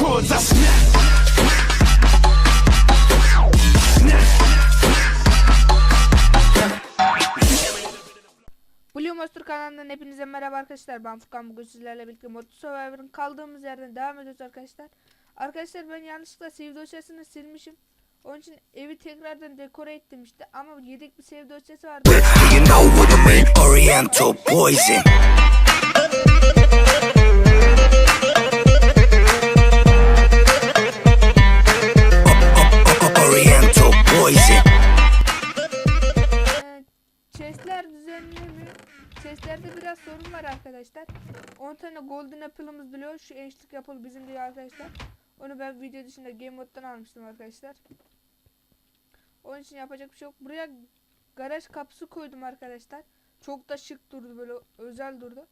chords. I snap. Blue kanalından hepinize merhaba arkadaşlar. Ben Furkan bugün sizlerle birlikte Moto Survivor'ın kaldığımız yerden devam ediyoruz arkadaşlar. Arkadaşlar ben yanlışlıkla save dosyasını silmişim. Onun için evi tekrardan dekore ettim işte ama yedek bir save dosyası vardı. You know what I mean? Oriental poison. Chestlerde biraz sorun var arkadaşlar. 10 tane golden apple'ımız duruyor. Şu eşlik yapılı bizim diyor arkadaşlar. Onu ben video dışında game moddan almıştım arkadaşlar. Onun için yapacak bir şey yok. Buraya garaj kapısı koydum arkadaşlar. Çok da şık durdu böyle özel durdu.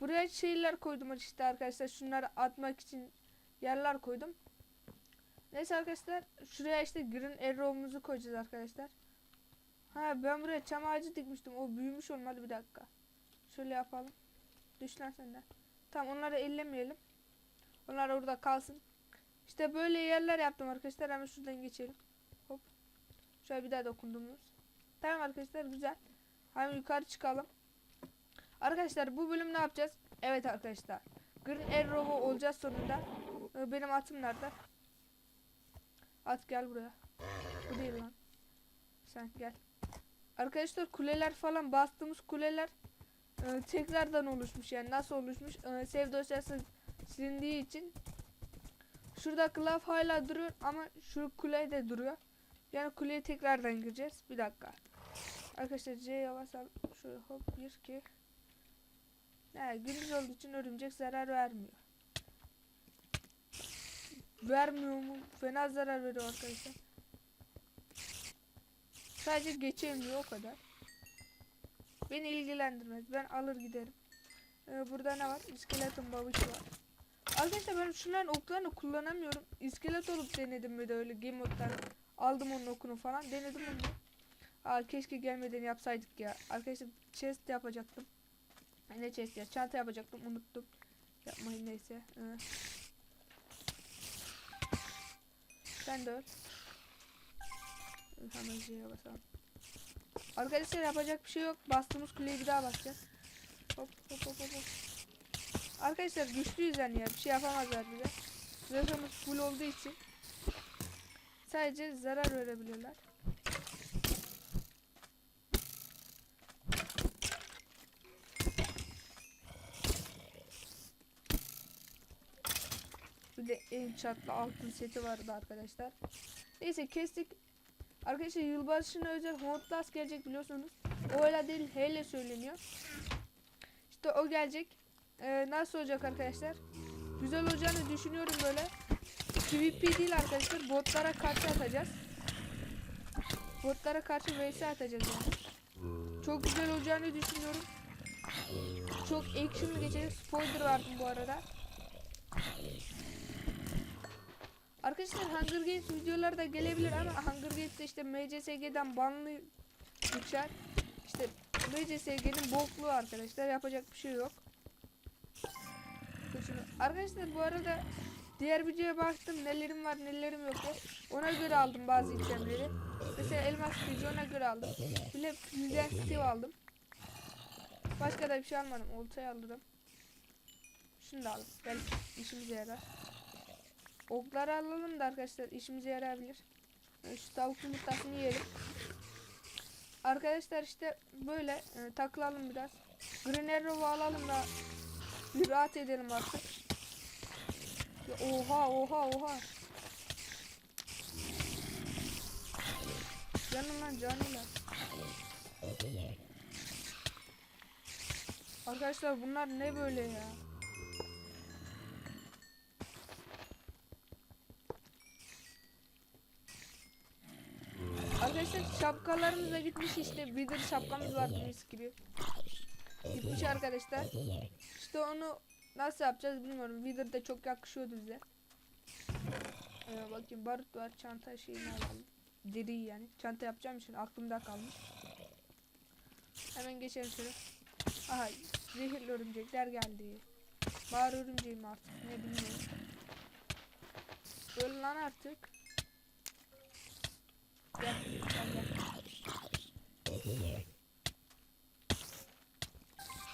Buraya şeyler koydum işte arkadaşlar. Şunları atmak için yerler koydum. Neyse arkadaşlar şuraya işte green arrow'umuzu koyacağız arkadaşlar. Ha ben buraya çam ağacı dikmiştim. O büyümüş olmalı bir dakika. Şöyle yapalım. Düş lan senden. Tamam onları ellemeyelim. Onlar orada kalsın. İşte böyle yerler yaptım arkadaşlar. Hemen şuradan geçelim. Hop. Şöyle bir daha dokundunuz. Tamam arkadaşlar güzel. Hemen yukarı çıkalım. Arkadaşlar bu bölüm ne yapacağız? Evet arkadaşlar. Green Arrow'u olacağız sonunda. Ee, Benim atım nerede? At gel buraya. Bu değil lan. Sen gel. Arkadaşlar kuleler falan bastığımız kuleler e, tekrardan oluşmuş yani. Nasıl oluşmuş? E, save dosyası silindiği için şurada kılaf hala duruyor ama şu kule de duruyor. Yani kuleye tekrardan gireceğiz. Bir dakika. Arkadaşlar C'ye basalım şöyle hop bir ki. Ne gündüz olduğu için örümcek zarar vermiyor. Vermiyor mu? Fena zarar veriyor arkadaşlar. Sadece geçemiyor o kadar. Beni ilgilendirmez. Ben alır giderim. Ee, burada ne var? İskeleton babışı var. Arkadaşlar ben şunların oklarını kullanamıyorum. İskelet olup denedim bir de öyle game moddan. Aldım onun okunu falan. Denedim onu. Aa keşke gelmeden yapsaydık ya. Arkadaşlar chest yapacaktım. Ne chest ya? Çanta yapacaktım. Unuttum. Yapmayın neyse. Ee. Sen de öl. Hemen C'ye basalım. Arkadaşlar yapacak bir şey yok. Bastığımız kuleyi bir daha basacağız. Hop hop hop hop. Arkadaşlar güçlüyüz yani ya. Bir şey yapamazlar bize. Zırhımız full olduğu için sadece zarar verebilirler. Bir de en çatlı altın seti vardı arkadaşlar. Neyse kestik. Arkadaşlar yılbaşına özel Hotlas gelecek biliyorsunuz. O öyle değil hele söyleniyor. İşte o gelecek. Ee, nasıl olacak arkadaşlar? Güzel olacağını düşünüyorum böyle. PvP değil arkadaşlar. Botlara karşı atacağız. Botlara karşı vs atacağız yani. Çok güzel olacağını düşünüyorum. Çok actionlı geçecek. Spoiler verdim bu arada. Arkadaşlar Hunger Games videoları da gelebilir ama Hunger Games'te işte MCSG'den banlı düşer. İşte MCSG'nin bokluğu arkadaşlar yapacak bir şey yok. Arkadaşlar bu arada diğer videoya baktım nelerim var nelerim yok diye. Ona göre aldım bazı itemleri. Mesela elmas kılıcı ona göre aldım. De Fusion Steel aldım. Başka da bir şey almadım. Oltayı alırım. Şunu da aldım. Belki işimize yarar. Okları alalım da arkadaşlar işimize yarayabilir. Şu tavuk yumurtasını yiyelim. Arkadaşlar işte böyle e, takılalım biraz. Green Arrow'u alalım da bir rahat edelim artık. Ya oha oha oha. Canım lan canıyla. Arkadaşlar bunlar ne böyle ya? Arkadaşlar şapkalarımız da gitmiş işte Wither şapkamız vardı mis gibi. Gitmiş arkadaşlar. İşte onu nasıl yapacağız bilmiyorum. Wither de çok yakışıyordu bize. Ee, bakayım barut var çanta şeyini alalım. Deri yani. Çanta yapacağım için aklımda kalmış. Hemen geçelim şöyle. Aha zehirli örümcekler geldi. Mağara örümceğim artık ne bilmiyorum. Öl lan artık. Gel.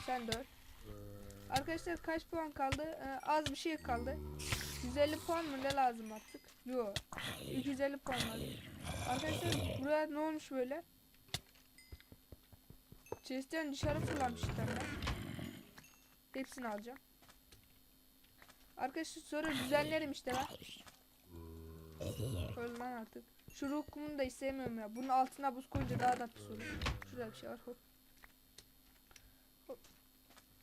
Sen de. Arkadaşlar kaç puan kaldı? Ee, az bir şey kaldı. 150 puan mı ne lazım artık? Yok. 250 puan lazım. Arkadaşlar buraya ne olmuş böyle? Chest'ten dışarı fırlamışlar ben. Hepsini alacağım. Arkadaşlar sonra düzenlerim işte ben. Öl artık. Şu ruh da istemiyorum ya. Bunun altına buz koyunca daha da pis oluyor. Şurada bir şey var. Hop. Hop.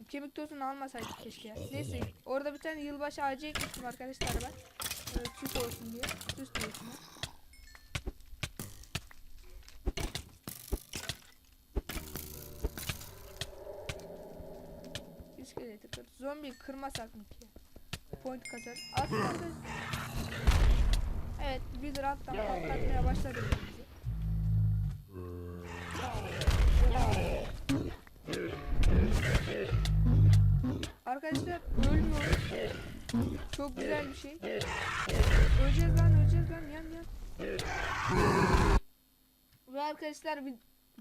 Kemik tozunu almasaydık keşke ya. Neyse orada bir tane yılbaşı ağacı ekmiştim arkadaşlar ben. Ee, süs olsun diye. Süs diyorsun. İskeleti kır. Zombi kırmasak mı ki? Point kasar. Aslında Evet, bir alttan patlatmaya başladı. Arkadaşlar ölmüyoruz. Çok güzel bir şey. Öleceğiz lan, öleceğiz lan. Yan yan. Ve arkadaşlar bir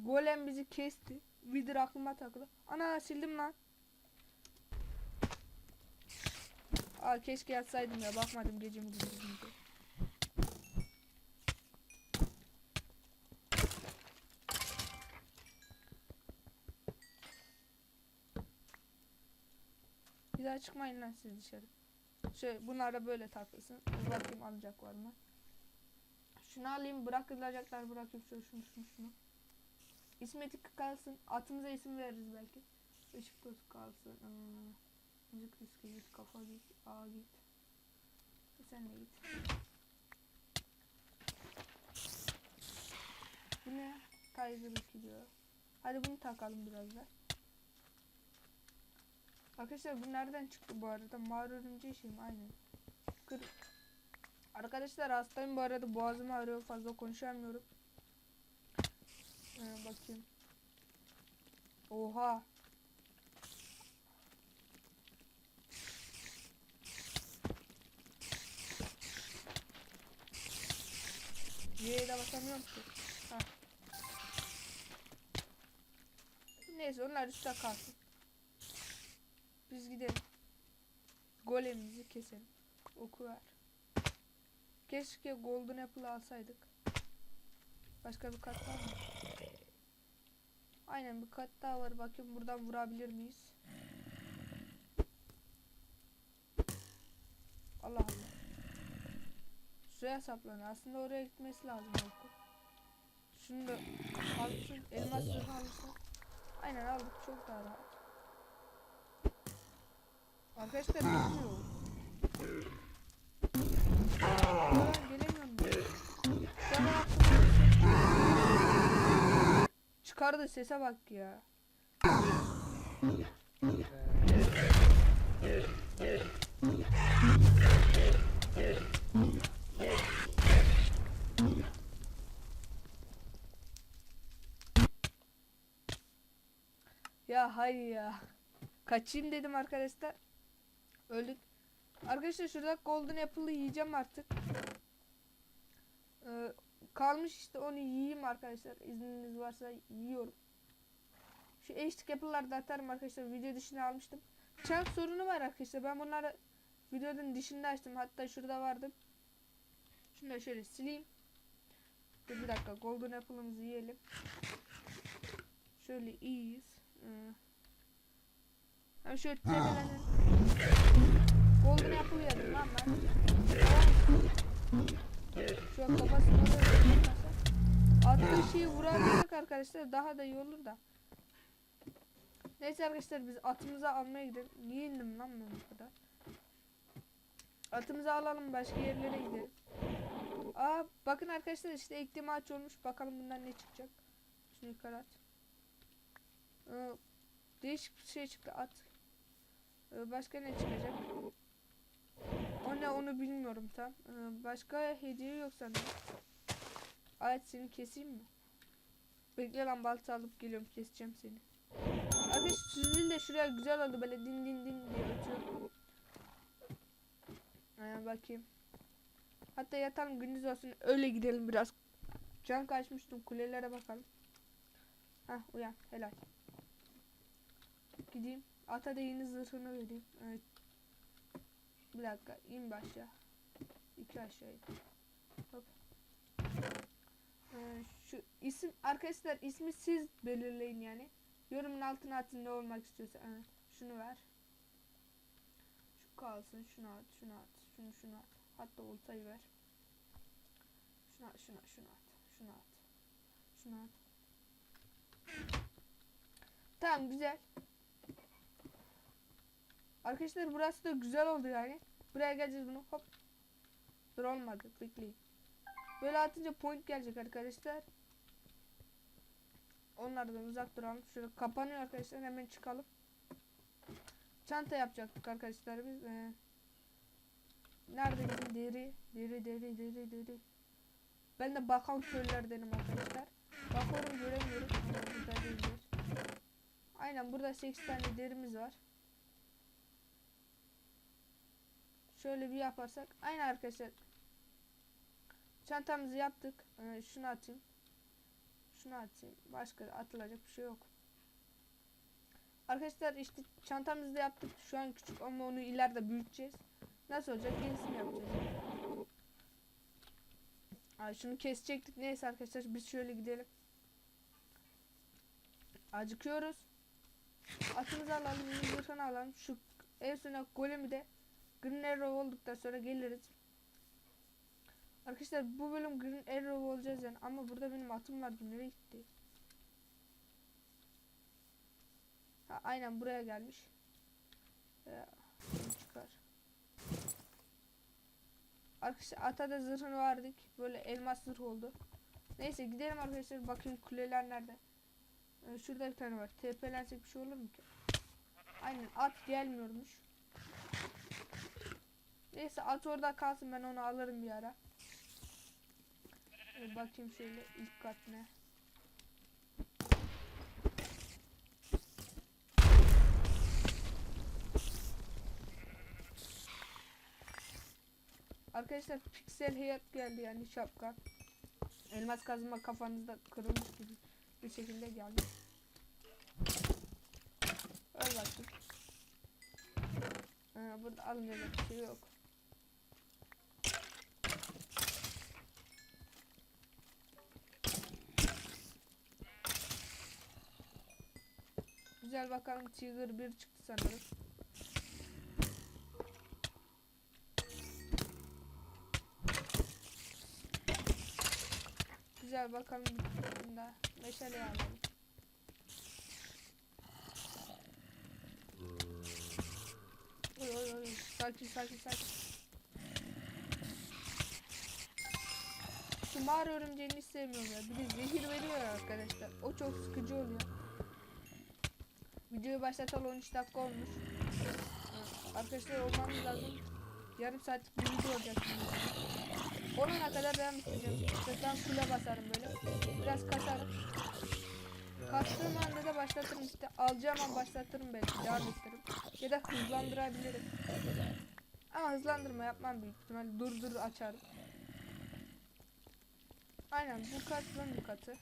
golem bizi kesti. Vidir aklıma takıldı. Ana sildim lan. Aa keşke yatsaydım ya bakmadım gece mi Bir daha çıkmayın lan siz dışarı. Şey bunlar da böyle takılsın. Bakayım alacak var mı? Şunu alayım bırakılacaklar bırakayım şunu şunu şunu şunu. İsmetik kalsın. Atımıza isim veririz belki. Işık tozu kalsın. Hmm. Müzik riski git kafa git. Aa git. Sen de git. Bu ne? Tiger 2 diyor. Hadi bunu takalım biraz da. Arkadaşlar bu nereden çıktı bu arada? Mağara örümceği şey mi? Aynen. Kır. Arkadaşlar hastayım bu arada boğazım ağrıyor fazla konuşamıyorum. Ee, bakayım. Oha. Y'ye de basamıyorum ki. Ha. Neyse onlar üstte kalsın. Biz gidelim. Golemimizi keselim. Oku ver. Keşke Golden Apple alsaydık. Başka bir kat var mı? Aynen bir kat daha var. Bakayım buradan vurabilir miyiz? Allah Allah. Suya saplanıyor. Aslında oraya gitmesi lazım Orkun. Şunu da alsın. Elmas zırhı alırsın. Aynen aldık. Çok daha rahat. Arkadaşlar bilmiyor. Ben gelemiyorum. ben. Sana yaptım. Çıkardı sese bak ya. Ya hay ya. Kaçayım dedim arkadaşlar. Öldük. Arkadaşlar şurada golden apple'ı yiyeceğim artık. Ee, kalmış işte onu yiyeyim arkadaşlar. İzniniz varsa yiyorum. Şu eşlik apple'ları da atarım arkadaşlar. Video dışına almıştım. Çarp sorunu var arkadaşlar. Ben bunları videonun dışında açtım. Hatta şurada vardı. Şunu da şöyle sileyim. Dur bir dakika. Golden apple'ımızı yiyelim. Şöyle iyiyiz. Ee, şöyle tepelenin. Apple yedim lan ben. Şu kafasına da Attığı şeyi vurabilsek arkadaşlar daha da iyi olur da. Neyse arkadaşlar biz atımızı almaya gidelim. Niye indim lan ben bu kadar? Atımızı alalım başka yerlere gidelim. Aa bakın arkadaşlar işte ektiğim ağaç olmuş. Bakalım bundan ne çıkacak. Şunu yukarı at. Ee, değişik bir şey çıktı at. Ee, başka ne çıkacak? O ne onu bilmiyorum tam. Ee, başka hediye yok sanırım. Ayet seni keseyim mi? Bekle lan balta alıp geliyorum keseceğim seni. Arkadaş sizin de şuraya güzel oldu böyle din din din diye ötüyor. Aynen bakayım. Hatta yatalım gündüz olsun öyle gidelim biraz. Can kaçmıştım kulelere bakalım. Hah uyan helal. Gideyim. Ata yeni zırhını vereyim. Evet. Bir dakika in başa. İki aşağı. Hop. Ee, şu isim arkadaşlar ismi siz belirleyin yani. Yorumun altına atın ne olmak istiyorsa. Ee, şunu ver. Şu kalsın. Şunu at. Şunu at. Şunu şunu at. Hatta oltayı ver. Şuna şuna şunu at. Şunu at. Şunu at. Tamam güzel. Arkadaşlar burası da güzel oldu yani. Buraya geleceğiz bunu hop. Dur olmadı bekleyin. Böyle atınca point gelecek arkadaşlar. Onlardan uzak duralım. Şöyle kapanıyor arkadaşlar hemen çıkalım. Çanta yapacaktık arkadaşlar biz. Ee, nerede bizim deri? Deri deri deri deri. Ben de bakan köylerdenim arkadaşlar. Bakıyorum göremiyorum. Aynen burada 8 tane derimiz var. Şöyle bir yaparsak. Aynen arkadaşlar. Çantamızı yaptık. Ee, şunu atayım. Şunu atayım. Başka atılacak bir şey yok. Arkadaşlar işte çantamızı da yaptık. Şu an küçük ama onu ileride büyüteceğiz. Nasıl olacak? Yenisini yapacağız. Ay şunu kesecektik. Neyse arkadaşlar biz şöyle gidelim. Acıkıyoruz. Atımızı alalım. Zırhını alalım. Şu en sona golemi de Green Arrow olduktan sonra geliriz. Arkadaşlar bu bölüm Green Arrow olacağız yani ama burada benim atım vardı nereye gitti? Ha, aynen buraya gelmiş. Ya, şunu çıkar. Arkadaşlar ata da zırhını verdik. Böyle elmas zırh oldu. Neyse gidelim arkadaşlar bakayım kuleler nerede. Ee, şurada bir tane var. TP'lensek bir şey olur mu ki? Aynen at gelmiyormuş. Neyse at orada kalsın ben onu alırım bir ara. Ee, bakayım şöyle ilk kat ne. Arkadaşlar piksel hayat geldi yani şapka. Elmas kazma kafanızda kırılmış gibi bir şekilde geldi. Öl bakayım. Ha, burada alınacak bir şey yok. Güzel bakalım Tiger 1 çıktı sanırım. Güzel bakalım bunda meşale alalım. Oy oy oy sakin sakin sakin. Şu mağara örümceğini sevmiyorum ya. Bir de zehir veriyor arkadaşlar. O çok sıkıcı oluyor. Videoyu başlatalı 13 dakika olmuş. Arkadaşlar olmamız lazım. Yarım saatlik bir video olacak şimdi. Onuna kadar devam edeceğim. Zaten kule basarım böyle. Biraz kasarım. Kastığım anda da başlatırım işte. Alacağım an başlatırım belki. Devam ettiririm. Ya da hızlandırabilirim. Ama hızlandırma yapmam büyük ihtimalle. Dur dur açarım. Aynen bu kat bu katı.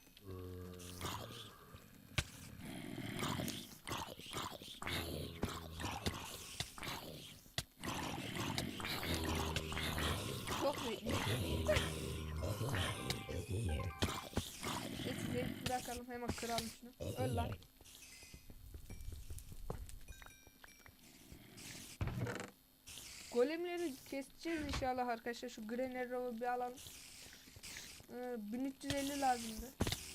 Neyse bırakalım hemen kıralım şunu. Öl lan. Golemleri keseceğiz inşallah arkadaşlar. Şu Arrow'u bir alalım. Ee, 1350 lazımdı.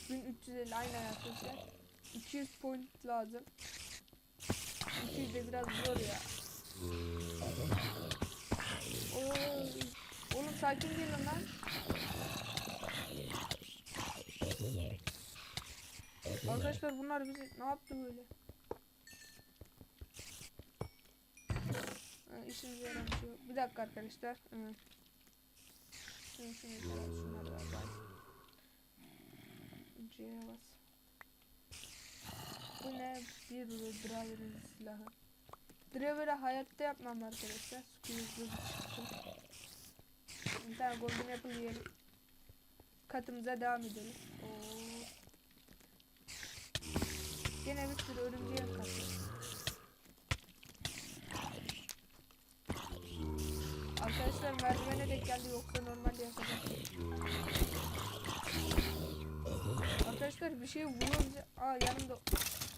1350 aynen arkadaşlar. 200 point lazım. 200 de biraz zor ya. Oo, oğlum sakin gelin lan. Arkadaşlar bunlar bizi ne yaptı böyle? Ha, işimize. Bir dakika arkadaşlar. Hı. Şunu şunu biraz şunları da bas. Bu ne? Bir driver'ın silahı. Driver'ı hayatta yapmam arkadaşlar. Squeeze çıktı. Bir tane golden apple yiyelim. Katımıza devam edelim. Gene bir sürü örümceğin katı. Arkadaşlar merdivene de geldi yoksa normal yapacak. Arkadaşlar bir şey bize. Aa yanımda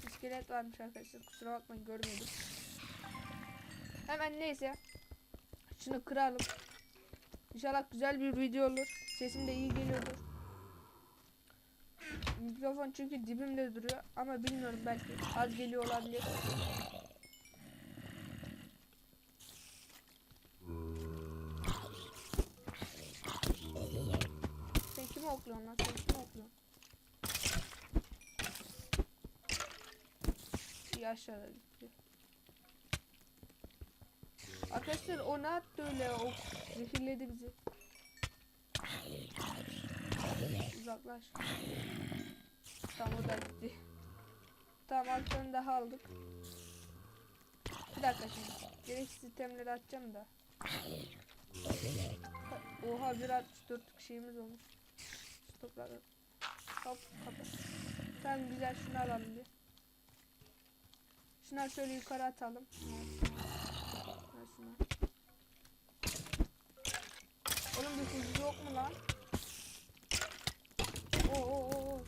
iskelet varmış arkadaşlar. Kusura bakmayın görmedim. Hemen neyse. Şunu kıralım. İnşallah güzel bir video olur. Sesim de iyi geliyordur. Mikrofon çünkü dibimde duruyor ama bilmiyorum belki az geliyor olabilir. Sen kimi okluyorsun lan? Sen kimi okluyorsun? Aşağıda gitti. Arkadaşlar o ne yaptı öyle? O Zehirledi bizi. Uzaklaş. Tamam o da gitti. Tamam altını daha aldık. Bir dakika şimdi. Gereksiz itemleri atacağım da. Oha 1.64 şeyimiz olmuş. Stokları. Hop kapat. Tamam güzel şunu alalım bir. Şunları şöyle yukarı atalım. Ha, şunlar. 1900 yok mu lan? Oo, oo, oo.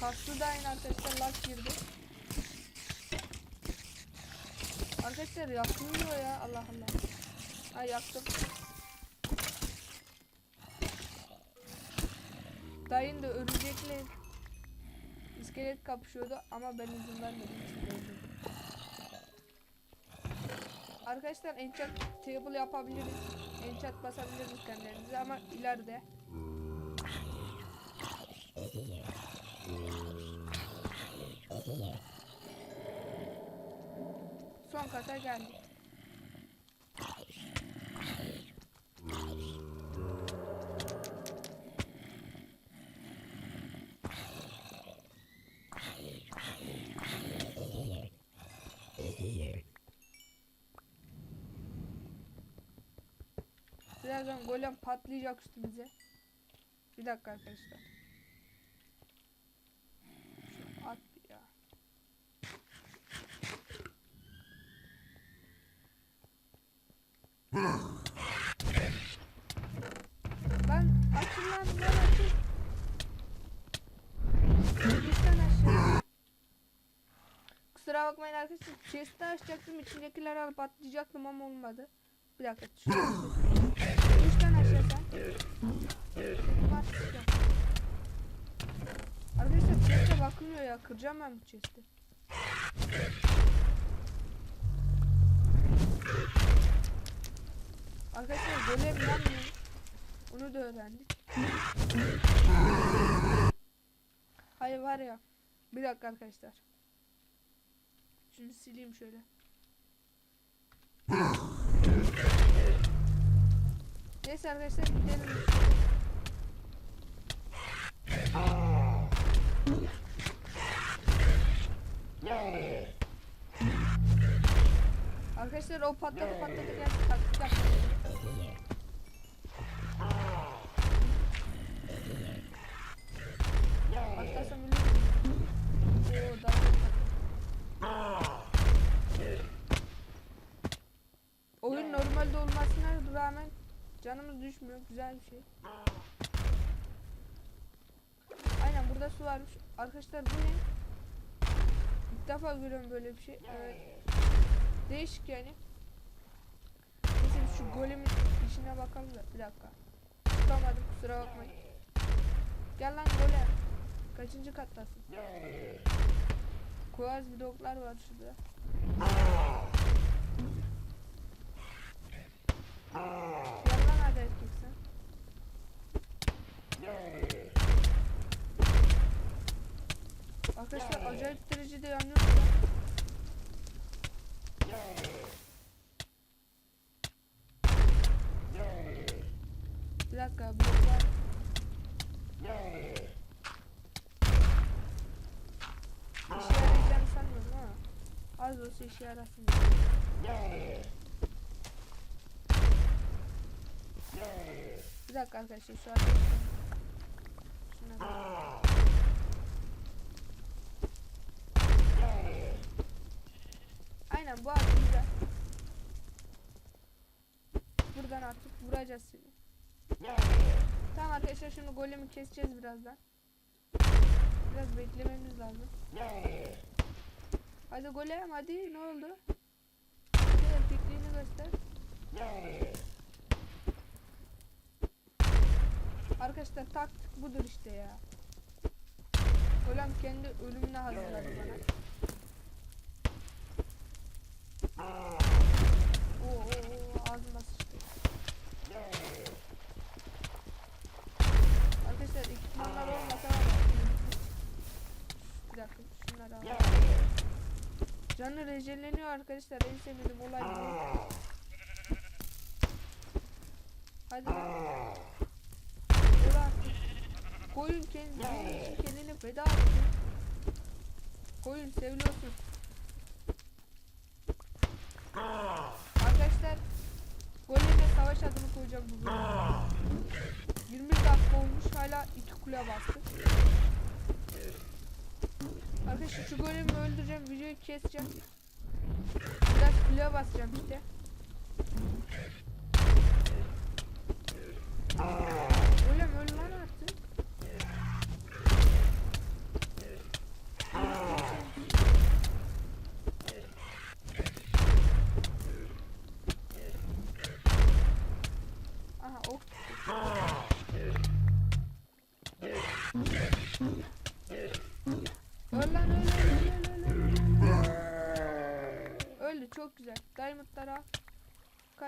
Karşı da yine arkadaşlar lag girdi. Arkadaşlar yakmıyor ya Allah Allah. Ha yaktım. Dayın da örümcekle iskelet kapışıyordu ama ben izin vermedim. Arkadaşlar enchant table yapabiliriz. Enchant basabiliriz kendilerimize ama ileride. Son kata geldik. Birazdan golem patlayacak üstümüze. Bir dakika arkadaşlar. At ya. Ben açın lan ben açın. Lütfen aşağı. Kusura bakmayın arkadaşlar. Chest'i açacaktım. içindekileri alıp atlayacaktım ama olmadı. Bir dakika. Arkadaşlar chest'e bakılmıyor ya. Kıracağım ben bu chest'i. Arkadaşlar golem yanmıyor. Onu da öğrendik. Hayır var ya. Bir dakika arkadaşlar. Şunu sileyim şöyle. Neyse arkadaşlar gidelim. Arkadaşlar o patladı patladı. Geldi taktik Oyun normalde olmasına rağmen canımız düşmüyor. Güzel bir şey. Aynen burada su varmış. Arkadaşlar bu ne? İlk defa görüyorum böyle bir şey. Evet. Değişik yani. Neyse şu golemin işine bakalım da bir dakika. Tutamadım kusura bakmayın. Gel lan golem. Kaçıncı kattasın? Koyaz bloklar var şurada. Gel lan hadi erkeksen. Arkadaşlar acayip derecede yanıyor. Bir dakika bloklar. İşe yarayacağını sanmıyorum ama az olsa işe yarasın. Bir dakika arkadaşlar şu an. Aynen bu artık güzel. Buradan artık vuracağız şimdi. Tamam arkadaşlar şimdi golemi keseceğiz birazdan. Biraz beklememiz lazım. Hadi golem hadi ne oldu? Arkadaşlar taktik budur işte ya. Golem kendi ölümüne hazırladı bana. Oo, oo, oo ağzıma sıçtı. Arkadaşlar ekipmanlar olmasa var Bir dakika şunları al. Canı rejenleniyor arkadaşlar en sevdiğim olay bu. Hadi. Koyun kendi, kendini feda etti. Koyun seviliyorsun. Arkadaşlar Golem'e savaş adını koyacağım bu bölümde. 20 dakika olmuş hala iki kule bastı. Arkadaşlar şu golemi öldüreceğim videoyu keseceğim. Biraz kule basacağım işte.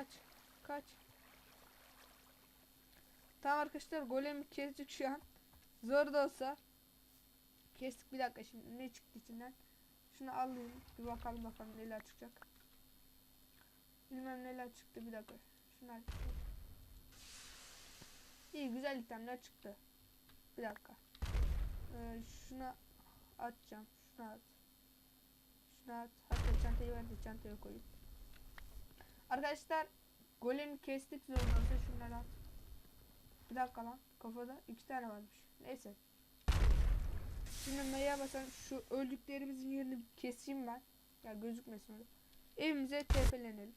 Kaç. Kaç. Tamam arkadaşlar golemi kestik şu an. Zor da olsa. Kestik bir dakika şimdi ne çıktı içinden. Şunu alayım bir bakalım bakalım neler çıkacak. Bilmem neler çıktı bir dakika. Şunlar çıktı. İyi güzel itemler çıktı. Bir dakika. Ee, şuna atacağım. Şuna at. Şuna at. Hatta çantayı ver de çantaya koyayım. Arkadaşlar golemi kestik zorlansa şunları at. Bir dakika lan. Kafada iki tane varmış. Neyse. Şimdi M'ye basan şu öldüklerimizin yerini keseyim ben. Ya gözükmesin öyle. Evimize tepelenelim.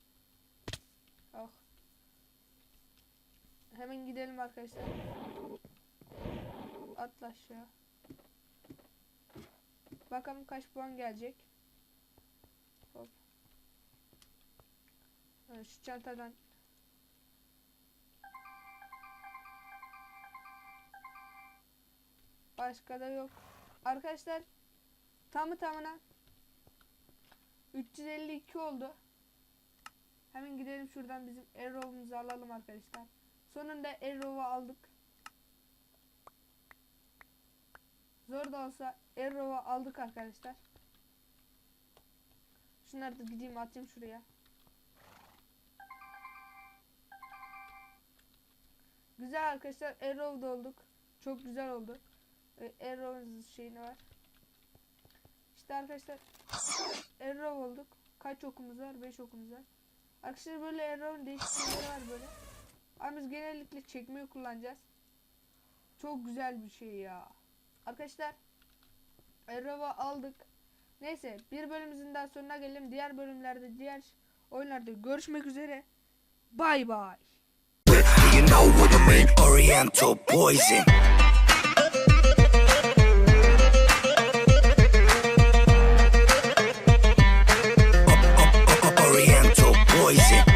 Oh. Hemen gidelim arkadaşlar. Atla aşağı. Bakalım kaç puan gelecek. Hop. Ha, Şu çantadan Başka da yok. Arkadaşlar tamı tamına 352 oldu. Hemen gidelim şuradan bizim arrow'umuzu alalım arkadaşlar. Sonunda arrow'u aldık. Zor da olsa arrow'u aldık arkadaşlar. Şunları da gideyim atayım şuraya. Güzel arkadaşlar arrow'da olduk. Çok güzel oldu. Ee, Arrow'un şeyini var. İşte arkadaşlar Arrow olduk. Kaç okumuz var? 5 okumuz var. Arkadaşlar böyle Arrow'un değişik şeyleri var böyle. Ama biz genellikle çekmeyi kullanacağız. Çok güzel bir şey ya. Arkadaşlar Arrow'u aldık. Neyse bir bölümümüzün daha sonuna gelelim. Diğer bölümlerde diğer oyunlarda görüşmek üzere. Bay bay. Oriental poison. Oriental poison.